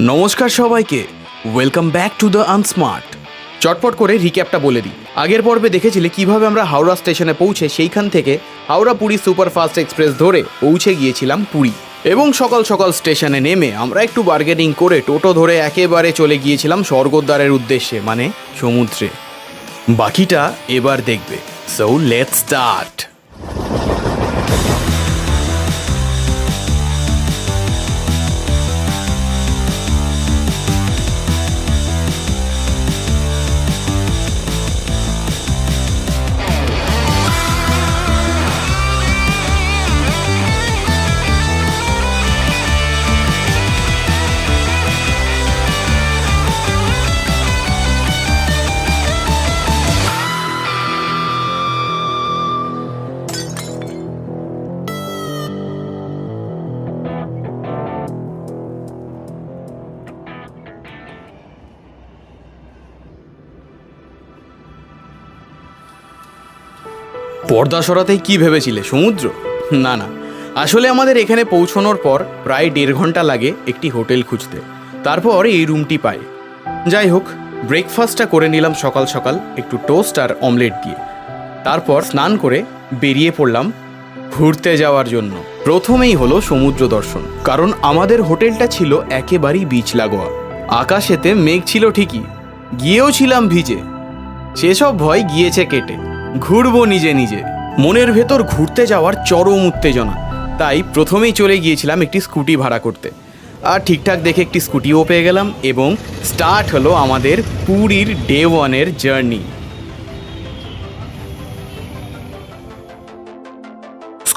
নমস্কার সবাইকে welcome back to the unsmart চটপট করে রিক্যাপটা বলে দিই। আগের পর্বে দেখেছিলে কীভাবে আমরা হাওড়া স্টেশনে পৌঁছে সেইখান থেকে হাওড়া পুরী সুপারফাস্ট এক্সপ্রেস ধরে পৌঁছে গিয়েছিলাম পুরী। এবং সকাল সকাল স্টেশনে নেমে আমরা একটু বার্গেনিং করে টোটো ধরে একেবারে চলে গিয়েছিলাম স্বর্গদ্বারের উদ্দেশ্যে মানে সমুদ্রে। বাকিটা এবার দেখবে। সো লেটস স্টার্ট পর্দা সরাতেই কি ভেবেছিলে, সমুদ্র? না না। আসলে আমাদের এখানে পৌঁছানোর পর প্রায় দেড় ঘণ্টা লাগে একটি হোটেল খুঁজতে। তারপর এই রুমটি পাই। যাই হোক, ব্রেকফাস্টটা করে নিলাম সকাল সকাল একটু টোস্ট আর অমলেট দিয়ে। তারপর স্নান করে বেরিয়ে পড়লাম ঘুরতে যাওয়ার জন্য। প্রথমেই হলো সমুদ্র দর্শন, কারণ আমাদের হোটেলটা ছিল একেবারেই বিচ লাগোয়া। আকাশেতে মেঘ ছিল ঠিকই, গিয়েও ছিলাম ভিজে। সেসব ভয় গিয়েছে কেটে। ঘুরবো নিজে নিজে। মনের ভেতর ঘুরতে যাওয়ার চরম উত্তেজনা। তাই প্রথমেই চলে গিয়েছিলাম একটি স্কুটি ভাড়া করতে। আর ঠিকঠাক দেখে একটি স্কুটিও পেয়ে গেলাম এবং স্টার্ট হলো আমাদের পুরীর ডে ওয়ানের জার্নি।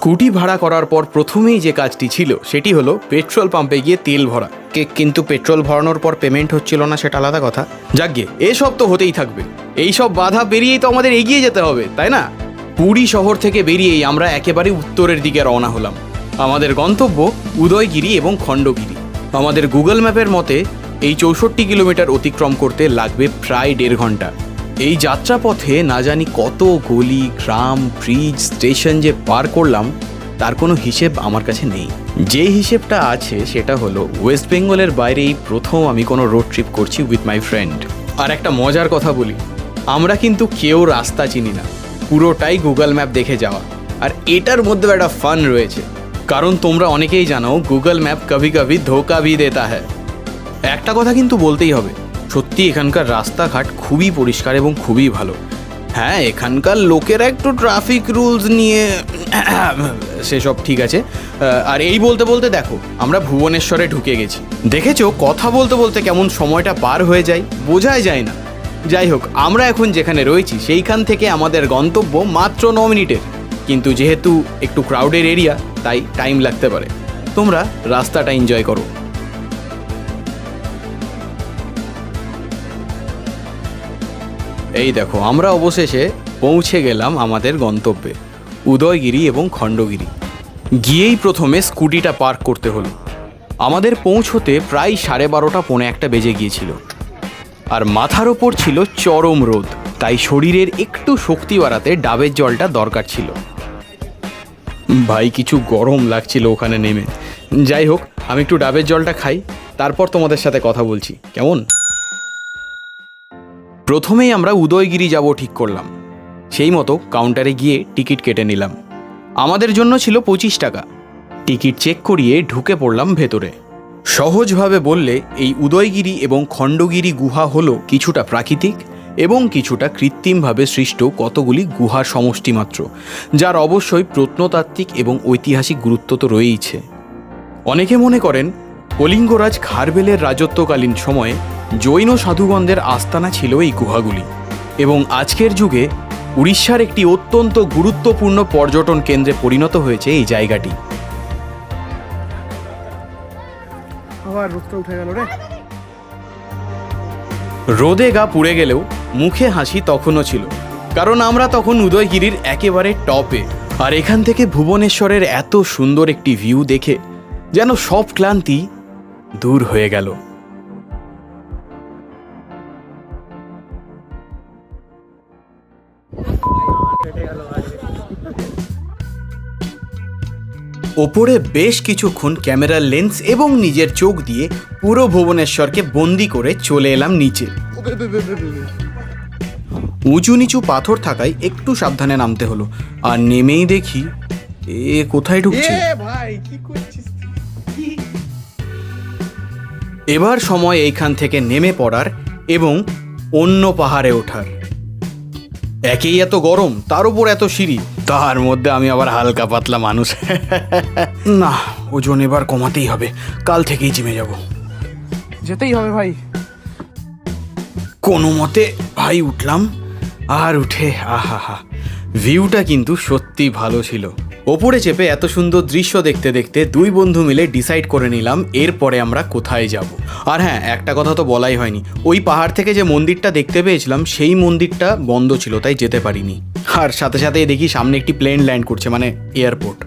স্কুটি ভাড়া করার পর প্রথমেই যে কাজটি ছিল, সেটি হলো পেট্রোল পাম্পে গিয়ে তেল ভরা। কিন্তু পেট্রোল ভরানোর পর পেমেন্ট হচ্ছিল না, সেটা আলাদা কথা। যাকগে, এসব তো হতেই থাকবে। এই সব বাধা পেরিয়েই তো আমাদের এগিয়ে যেতে হবে, তাই না? পুরী শহর থেকে বেরিয়েই আমরা একেবারে উত্তরের দিকে রওনা হলাম। আমাদের গন্তব্য উদয়গিরি এবং খণ্ডগিরি। আমাদের গুগল ম্যাপের মতে, এই চৌষট্টি কিলোমিটার অতিক্রম করতে লাগবে প্রায় দেড় ঘণ্টা। এই যাত্রাপথে না জানি কত গলি, গ্রাম ব্রিজ স্টেশন যে পার করলাম, তার কোনো হিসেব আমার কাছে নেই। যে হিসেবটা আছে সেটা হলো ওয়েস্ট বেঙ্গলের বাইরেই প্রথম আমি কোনো রোড ট্রিপ করছি উইথ মাই ফ্রেন্ড আর একটা মজার কথা বলি, আমরা কিন্তু কেউ রাস্তা চিনি না, পুরোটাই গুগল ম্যাপ দেখে যাওয়া। আর এটার মধ্যেও একটা ফান রয়েছে, কারণ তোমরা অনেকেই জানো গুগল ম্যাপ কভি কভি ধোকা ভি দেতা হ্যায়। একটা কথা কিন্তু বলতেই হবে সত্যি এখানকার রাস্তাঘাট খুবই পরিষ্কার এবং খুবই ভালো। হ্যাঁ এখানকার লোকেরা একটু ট্রাফিক রুলস নিয়ে সেসব ঠিক আছে। আর এই বলতে বলতে দেখো, আমরা ভুবনেশ্বরে ঢুকে গেছি। দেখেছ? কথা বলতে বলতে কেমন সময়টা পার হয়ে যায়? বোঝাই যায় না। যাই হোক, আমরা এখন যেখানে রয়েছি, সেইখান থেকে আমাদের গন্তব্য মাত্র ন মিনিটের। কিন্তু যেহেতু একটু ক্রাউডের এরিয়া তাই টাইম লাগতে পারে। তোমরা রাস্তাটা এনজয় করো। এই দেখো, আমরা অবশেষে পৌঁছে গেলাম আমাদের গন্তব্যে, উদয়গিরি এবং খণ্ডগিরি। গিয়েই প্রথমে স্কুটিটা পার্ক করতে হলো। আমাদের পৌঁছতে প্রায় সাড়ে বারোটা, পৌনে একটা বেজে গিয়েছিল। আর মাথার ওপর ছিল চরম রোদ, তাই শরীরের একটু শক্তি বাড়াতে ডাবের জলটা দরকার ছিল। ভাই, কিছু গরম লাগছিল ওখানে নেমে। যাই হোক, আমি একটু ডাবের জলটা খাই, তারপর তোমাদের সাথে কথা বলছি। কেমন? প্রথমেই আমরা উদয়গিরি যাব ঠিক করলাম। সেই মতো কাউন্টারে গিয়ে টিকিট কেটে নিলাম। আমাদের জন্য ছিল পঁচিশ টাকা। টিকিট চেক করিয়ে ঢুকে পড়লাম ভেতরে। সহজভাবে বললে এই উদয়গিরি এবং খণ্ডগিরি গুহা হলো কিছুটা প্রাকৃতিক এবং কিছুটা কৃত্রিমভাবে সৃষ্ট কতগুলি গুহার সমষ্টি মাত্র, যার অবশ্যই প্রত্নতাত্ত্বিক এবং ঐতিহাসিক গুরুত্ব তো রয়েইছে। অনেকে মনে করেন কলিঙ্গরাজ খারবেলের রাজত্বকালীন সময়ে জৈন সাধুগণদের আস্তানা ছিল এই গুহাগুলি এবং আজকের যুগে উড়িষ্যার একটি অত্যন্ত গুরুত্বপূর্ণ পর্যটন কেন্দ্রে পরিণত হয়েছে এই জায়গাটি। আবার রোদটা উঠে গেল রে। রোদে গা পুড়ে গেলেও মুখে হাসি তখনও ছিল কারণ আমরা তখন উদয়গিরির একেবারে টপে আর এখান থেকে ভুবনেশ্বরের এত সুন্দর একটি ভিউ দেখে যেন সব ক্লান্তি দূর হয়ে গেল। ওপরে বেশ কিছুক্ষণ ক্যামেরার লেন্স এবং নিজের চোখ দিয়ে পুরো ভুবনেশ্বরকে বন্দি করে চলে এলাম নিচে। উঁচু নিচু পাথর থাকায় একটু সাবধানে নামতে হলো। আর নেমেই দেখি এ কোথায় ঢুকছে? ভাই কি এবার সময় এইখান থেকে নেমে পড়ার এবং অন্য পাহাড়ে ওঠার। একেই এত গরম তার উপর এত সিঁড়ি। তার মধ্যে আমি আবার হালকা পাতলা মানুষ। না ওজন এবার কমাতেই হবে। কাল থেকেই জিমে যাব। যেতেই হবে ভাই। কোনো মতে ভাই উঠলাম আর উঠে আহা হা ভিউটা কিন্তু সত্যি ভালো ছিল। ওপরে চেপে এত সুন্দর দৃশ্য দেখতে দেখতে দুই বন্ধু মিলে ডিসাইড করে নিলাম এরপরে আমরা কোথায় যাব। আর হ্যাঁ একটা কথা তো বলাই হয়নি। ওই পাহাড় থেকে যে মন্দিরটা দেখতে পেয়েছিলাম সেই মন্দিরটা বন্ধ ছিল তাই যেতে পারিনি। আর সাথে সাথে দেখি সামনে একটি প্লেন ল্যান্ড করছে মানে এয়ারপোর্ট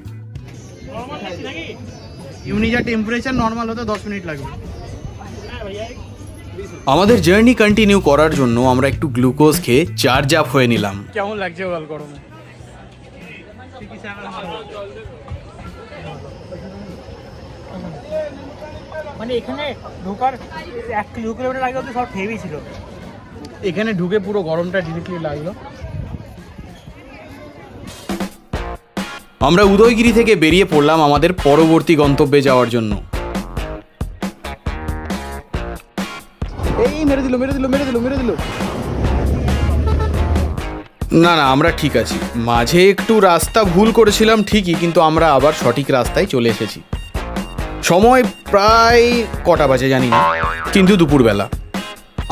ইউনি টেম্পারেচার নর্মাল হতে দশ মিনিট লাগবে। আমাদের জার্নি কন্টিনিউ করার জন্য আমরা একটু গ্লুকোজ খেয়ে চার্জ আপ হয়ে নিলাম। কেমন লাগছে গরমে? মানে এখানে ঢোকার এক দু কিলোমিটার আগে অব্দি সব হেভি ছিল। এখানে ঢুকে পুরো গরমটা ডিরেক্টলি লাগল। আমরা উদয়গিরি থেকে বেরিয়ে পড়লাম আমাদের পরবর্তী গন্তব্যে যাওয়ার জন্য। এই মেরে দিল মেরে দিল মেরে দিল মেরে দিল। না না, আমরা ঠিক আছি। মাঝে একটু রাস্তা ভুল করেছিলাম ঠিকই, কিন্তু আমরা আবার সঠিক রাস্তায় চলে এসেছি। সময় প্রায় কটা বাজে জানি না, কিন্তু দুপুরবেলা।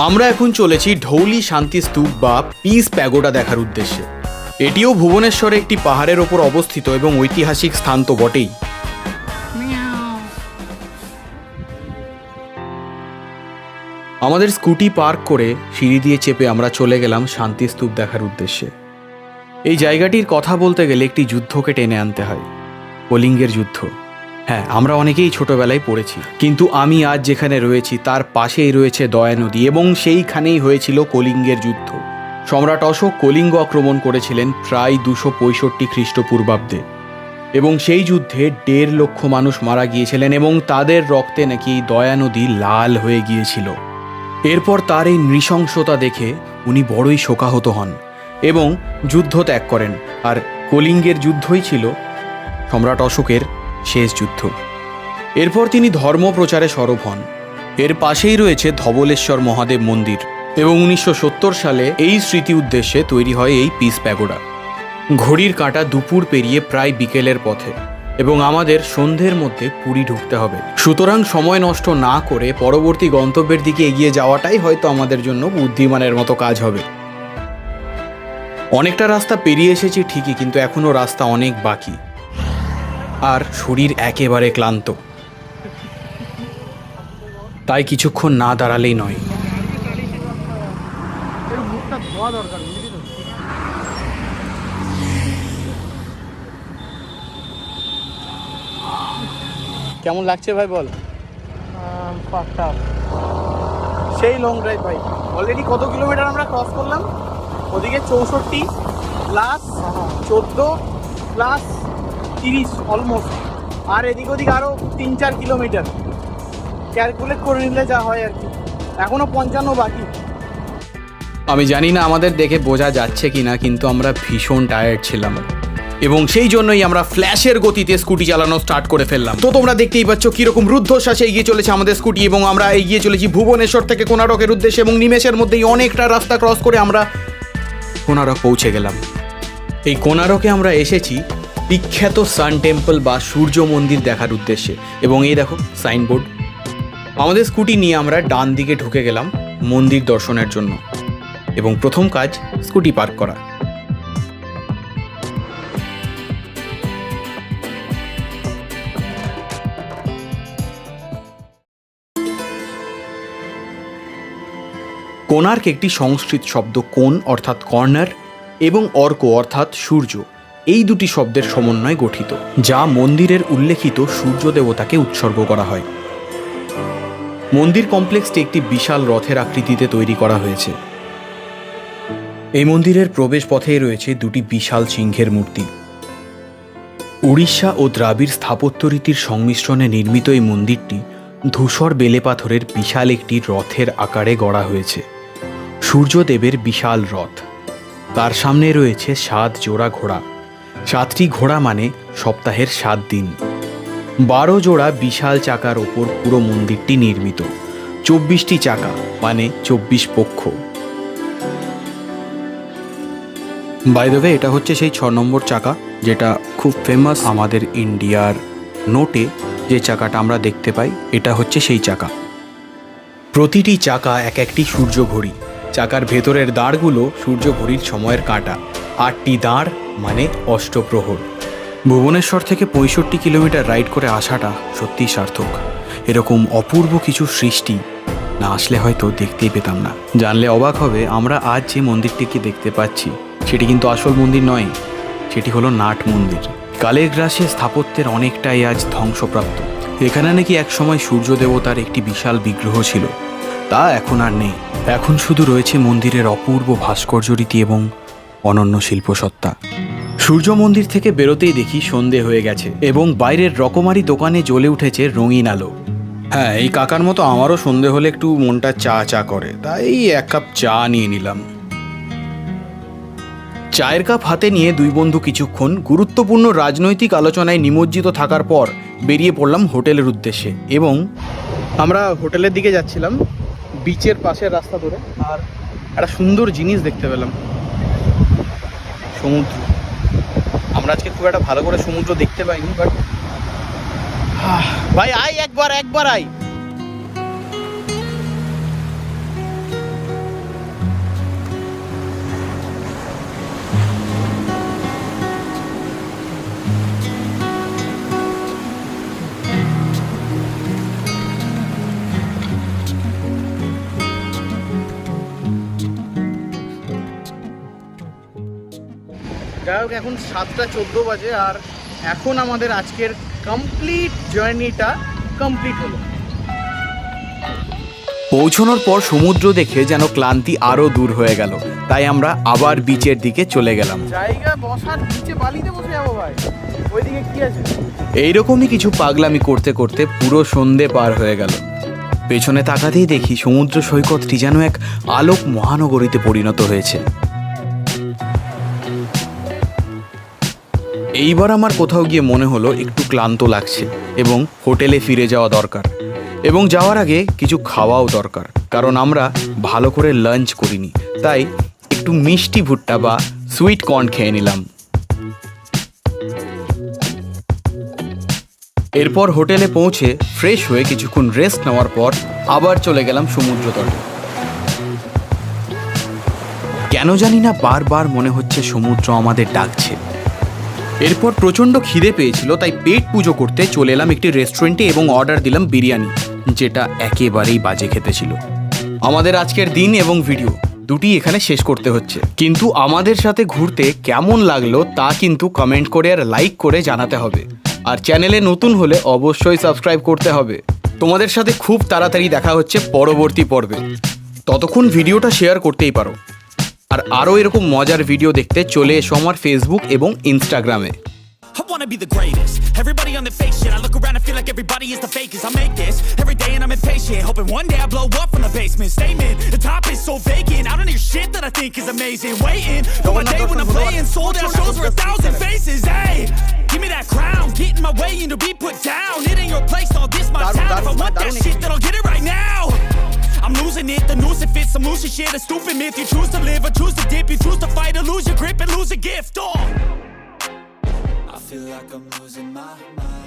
আমরা এখন চলেছি ঢৌলি শান্তি স্তূপ বা পিস প্যাগোডা দেখার উদ্দেশ্যে। এটিও ভুবনেশ্বরে একটি পাহাড়ের ওপর অবস্থিত এবং ঐতিহাসিক স্থান তো বটেই। আমাদের স্কুটি পার্ক করে সিঁড়ি দিয়ে চেপে আমরা চলে গেলাম শান্তি স্তূপ দেখার উদ্দেশ্যে। এই জায়গাটির কথা বলতে গেলে একটি যুদ্ধকে টেনে আনতে হয়। কলিঙ্গের যুদ্ধ। হ্যাঁ আমরা অনেকেই ছোটবেলায় পড়েছি। কিন্তু আমি আজ যেখানে রয়েছি, তার পাশেই রয়েছে দয়া নদী এবং সেইখানেই হয়েছিল কলিঙ্গের যুদ্ধ। সম্রাট অশোক কলিঙ্গ আক্রমণ করেছিলেন প্রায় দুশো পঁয়ষট্টি খ্রিস্টপূর্বাব্দে। এবং সেই যুদ্ধে দেড় লক্ষ মানুষ মারা গিয়েছিলেন এবং তাদের রক্তে নাকি দয়া নদী লাল হয়ে গিয়েছিল। এরপর তার এই নৃশংসতা দেখে উনি বড়ই শোকাহত হন এবং যুদ্ধ ত্যাগ করেন। আর কলিঙ্গের যুদ্ধই ছিল সম্রাট অশোকের শেষ যুদ্ধ। এরপর তিনি ধর্ম প্রচারে সরব হন। এর পাশেই রয়েছে ধবলেশ্বর মহাদেব মন্দির এবং উনিশশো সত্তর সালে এই স্মৃতি উদ্দেশ্যে তৈরি হয় এই পিস প্যাগোডা। ঘড়ির কাঁটা দুপুর পেরিয়ে প্রায় বিকেলের পথে। এবং আমাদের সন্ধ্যের মধ্যে পুরী ঢুকতে হবে। সুতরাং সময় নষ্ট না করে পরবর্তী গন্তব্যের দিকে এগিয়ে যাওয়াটাই হয়তো আমাদের জন্য বুদ্ধিমানের মতো কাজ হবে। অনেকটা রাস্তা পেরিয়ে এসেছি ঠিকই, কিন্তু এখনও রাস্তা অনেক বাকি। আর শরীর একেবারে ক্লান্ত। তাই কিছুক্ষণ না দাঁড়ালেই নয় বুঝলি তো কেমন লাগছে ভাই বল? সেই লং ড্রাইভ ভাই। অলরেডি কত কিলোমিটার আমরা ক্রস করলাম? ওদিকে চৌষট্টি প্লাস চোদ্দ প্লাস তিরিশ অলমোস্ট আর এদিক ওদিক আরও তিন চার কিলোমিটার ক্যালকুলেট করে নিলে যা হয় আর কি। এখনও পঞ্চান্ন বাকি। আমি জানি না আমাদের দেখে বোঝা যাচ্ছে কিনা কিন্তু আমরা ভীষণ টায়ার্ড ছিলাম। এবং সেই জন্যই আমরা ফ্ল্যাশের গতিতে স্কুটি চালানো স্টার্ট করে ফেললাম। তো তোমরা দেখতেই পাচ্ছ কীরকম রুদ্ধশ্বাসে এগিয়ে চলেছে আমাদের স্কুটি এবং আমরা এগিয়ে চলেছি ভুবনেশ্বর থেকে কোনারকের উদ্দেশ্যে এবং নিমেষের মধ্যেই অনেকটা রাস্তা ক্রস করে আমরা কোনারক পৌঁছে গেলাম। এই কোনারকে আমরা এসেছি বিখ্যাত সান টেম্পল বা সূর্য মন্দির দেখার উদ্দেশ্যে এবং এই দেখো সাইনবোর্ড আমাদের স্কুটি নিয়ে আমরা ডান দিকে ঢুকে গেলাম মন্দির দর্শনের জন্য এবং প্রথম কাজ স্কুটি পার্ক করা। কোণার্ক একটি সংস্কৃত শব্দ কোণ, অর্থাৎ কর্নার, এবং অর্ক, অর্থাৎ সূর্য। এই দুটি শব্দের সমন্বয়ে গঠিত, যা মন্দিরের উল্লেখিত সূর্য দেবতাকে উৎসর্গ করা হয়। মন্দির কমপ্লেক্সটি একটি বিশাল রথের আকৃতিতে তৈরি করা হয়েছে। এই মন্দিরের প্রবেশ পথেই রয়েছে দুটি বিশাল সিংহের মূর্তি। উড়িষ্যা ও দ্রাবিড় স্থাপত্য রীতির সংমিশ্রণে নির্মিত এই মন্দিরটি ধূসর বেলে পাথরের বিশাল একটি রথের আকারে গড়া হয়েছে। সূর্যদেবের বিশাল রথ। তার সামনে রয়েছে সাত জোড়া ঘোড়া। সাতটি ঘোড়া মানে সপ্তাহের সাত দিন। বারো জোড়া বিশাল চাকার ওপর পুরো মন্দিরটি নির্মিত। চব্বিশটি চাকা মানে চব্বিশ পক্ষ। বাই দ্য ওয়ে এটা হচ্ছে সেই ছ নম্বর চাকা, যেটা খুব ফেমাস আমাদের ইন্ডিয়ার নোটে যে চাকাটা আমরা দেখতে পাই, এটা হচ্ছে সেই চাকা। প্রতিটি চাকা এক একটি সূর্য ঘড়ি। চাকার ভেতরের দাঁড়গুলো সূর্য ঘড়ির সময়ের কাঁটা। আটটি দাঁড় মানে অষ্টপ্রহর। ভুবনেশ্বর থেকে পঁয়ষট্টি কিলোমিটার রাইড করে আসাটা সত্যিই সার্থক। এরকম অপূর্ব কিছু সৃষ্টি না আসলে হয়তো দেখতেই পেতাম না। জানলে অবাক হবে, আমরা আজ যে মন্দিরটিকে দেখতে পাচ্ছি, সেটি কিন্তু আসল মন্দির নয়, সেটি হলো নাট মন্দির। কালের গ্রাসে স্থাপত্যের অনেকটাই আজ ধ্বংসপ্রাপ্ত। এখানে নাকি একসময় সূর্য দেবতার একটি বিশাল বিগ্রহ ছিল। তা এখন আর নেই। এখন শুধু রয়েছে মন্দিরের অপূর্ব ভাস্কর্যরীতি এবং অনন্য শিল্পসত্তা। সূর্য মন্দির থেকে বেরোতেই দেখি সন্ধে হয়ে গেছে এবং বাইরের রকমারি দোকানে জ্বলে উঠেছে রঙিন আলো। হ্যাঁ এই কাকার মতো আমারও সন্ধে হলে একটু মনটা চা চা করে, তাই এক কাপ চা নিয়ে নিলাম। চায়ের কাপ হাতে নিয়ে দুই বন্ধু কিছুক্ষণ গুরুত্বপূর্ণ রাজনৈতিক আলোচনায় নিমজ্জিত থাকার পর বেরিয়ে পড়লাম হোটেলের উদ্দেশ্যে এবং আমরা হোটেলের দিকে যাচ্ছিলাম। বিচের পাশের রাস্তা ধরে আর একটা সুন্দর জিনিস দেখতে পেলাম। সমুদ্র। আমরা আজকে খুব একটা ভালো করে সমুদ্র দেখতে পাইনি বাট ভাই আই একবার একবার আই যাই হোক এখন সাতটা চোদ্দ বাজে আর এখন আমাদের আজকের কমপ্লিট জার্নিটা কমপ্লিট হলো। পৌঁছানোর পর সমুদ্র দেখে যেন ক্লান্তি আরও দূর হয়ে গেল। তাই আমরা আবার বিচের দিকে চলে গেলাম। জায়গা বসার নিচে বালিতে বসে যাব ভাই। ওইদিকে কি আছে? এইরকমই কিছু পাগলামি করতে করতে পুরো সন্ধে পার হয়ে গেল। পেছনে তাকাতেই দেখি সমুদ্র সৈকতটি যেন এক আলোক মহানগরীতে পরিণত হয়েছে। এইবার আমার কোথাও গিয়ে মনে হলো একটু ক্লান্ত লাগছে এবং হোটেলে ফিরে যাওয়া দরকার। এবং যাওয়ার আগে কিছু খাওয়াও দরকার, কারণ আমরা ভালো করে লাঞ্চ করিনি, তাই একটু মিষ্টি ভুট্টা বা সুইট কর্ন খেয়ে নিলাম। এরপর হোটেলে পৌঁছে ফ্রেশ হয়ে কিছুক্ষণ রেস্ট নেওয়ার পর আবার চলে গেলাম সমুদ্র তটে কেন জানি না বারবার মনে হচ্ছে সমুদ্র আমাদের ডাকছে। এরপর প্রচণ্ড খিদে পেয়েছিল, তাই পেট পুজো করতে চলে এলাম একটি রেস্টুরেন্টে এবং অর্ডার দিলাম বিরিয়ানি, যেটা একেবারেই বাজে খেতে ছিল। আমাদের আজকের দিন এবং ভিডিও দুটি এখানে শেষ করতে হচ্ছে। কিন্তু আমাদের সাথে ঘুরতে কেমন লাগল তা কিন্তু কমেন্ট করে আর লাইক করে জানাতে হবে। আর চ্যানেলে নতুন হলে অবশ্যই সাবস্ক্রাইব করতে হবে। তোমাদের সাথে খুব তাড়াতাড়ি দেখা হচ্ছে পরবর্তী পর্বে। ততক্ষণ ভিডিওটা শেয়ার করতেই পারো। আর আরও এরকম মজার ভিডিও দেখতে চলে এসো আমার ফেসবুক এবং ইনস্টাগ্রামে I wanna be the greatest. Everybody on the fake shit. I look around and feel like everybody is the fakest. I make this every day and I'm impatient. Hoping one day I blow up from the basement. Statement, the top is so vacant. I don't hear shit that I think is amazing. Waiting for my day when I'm playing. Sold out shows for a thousand faces. Hey, give me that crown. Get in my way and to be put down. It ain't your place, all this my Daru, town. If I Daru, want that Daru, shit, then I'll get it right now. I'm losing it, the noose it fits, I'm losing shit, a stupid myth. You choose to live or choose to dip, you choose to fight or lose your grip and lose a gift. Oh. I feel like I'm losing my mind